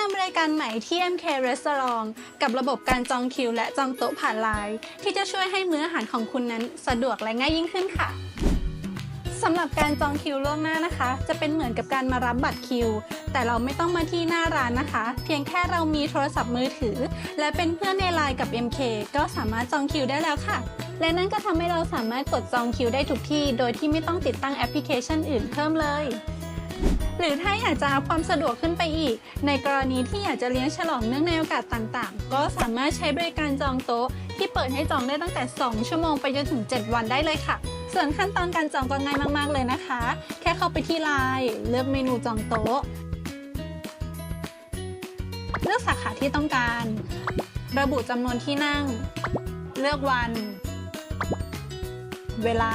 นำรายการใหม่ที่ MK Restaurant กับระบบการจองคิวและจองโต๊ะผ่านไลน์ที่จะช่วยให้มื้ออาหารของคุณนั้นสะดวกและง่ายยิ่งขึ้นค่ะสำหรับการจองคิวล่วงหน้านะคะ จะเป็นเหมือนกับการมารับบัตรคิว แต่เราไม่ต้องมาที่หน้าร้านนะคะ เพียงแค่เรามีโทรศัพท์มือถือ และเป็นเพื่อนในไลน์กับ MK ก็สามารถจองคิวได้แล้วค่ะ และนั่นก็ทำให้เราสามารถกดจองคิวได้ทุกที่ โดยที่ไม่ต้องติดตั้งแอปพลิเคชันอื่นเพิ่มเลย หรือถ้าอยากจะเอาความสะดวกขึ้นไปอีก ในกรณีที่อยากจะเลี้ยงฉลองเนื่องในโอกาสต่างๆ ก็สามารถใช้บริการจองโต๊ะ ที่เปิดให้จองได้ตั้งแต่ 2 ชั่วโมงไปจนถึง 7 วันได้เลยค่ะ ส่วนขั้นตอนการจองก็ง่ายมากๆเลยนะคะ แค่เข้าไปที่ไลน์เลือกเมนูจองโต๊ะ เลือกสาขาที่ต้องการ ระบุจำนวนที่นั่ง เลือกวัน เวลา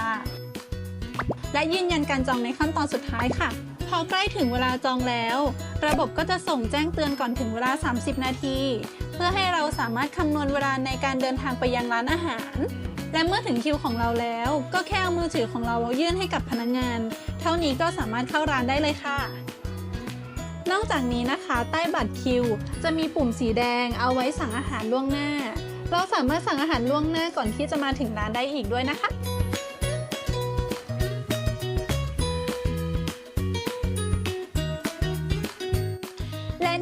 และยืนยันการจองในขั้นตอนสุดท้ายค่ะ พอใกล้ถึงเวลาจองแล้ว ระบบก็จะส่งแจ้งเตือนก่อนถึงเวลา 30 นาที เพื่อให้เราสามารถคำนวณเวลาในการเดินทางไปยังร้านอาหาร และเมื่อถึงคิวของเราแล้ว ก็แค่เอามือถือของเรายื่นให้กับพนักงาน เท่านี้ก็สามารถเข้าร้านได้เลยค่ะ นอกจากนี้นะคะใต้บัตรคิว จะมีปุ่มสีแดงเอาไว้สั่งอาหารล่วงหน้า เราสามารถสั่งอาหารล่วงหน้าก่อนที่จะมาถึงร้านได้อีกด้วยนะคะ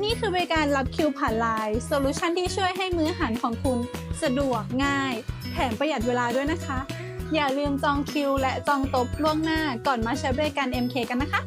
นี่คือบริการรับคิวผ่านไลน์โซลูชันที่ช่วยให้มื้ออาหารของคุณสะดวกง่าย แถมประหยัดเวลาด้วยนะคะ อย่าลืมจองคิว และจองโต๊ะล่วงหน้าก่อนมาใช้บริการ MK กันนะคะ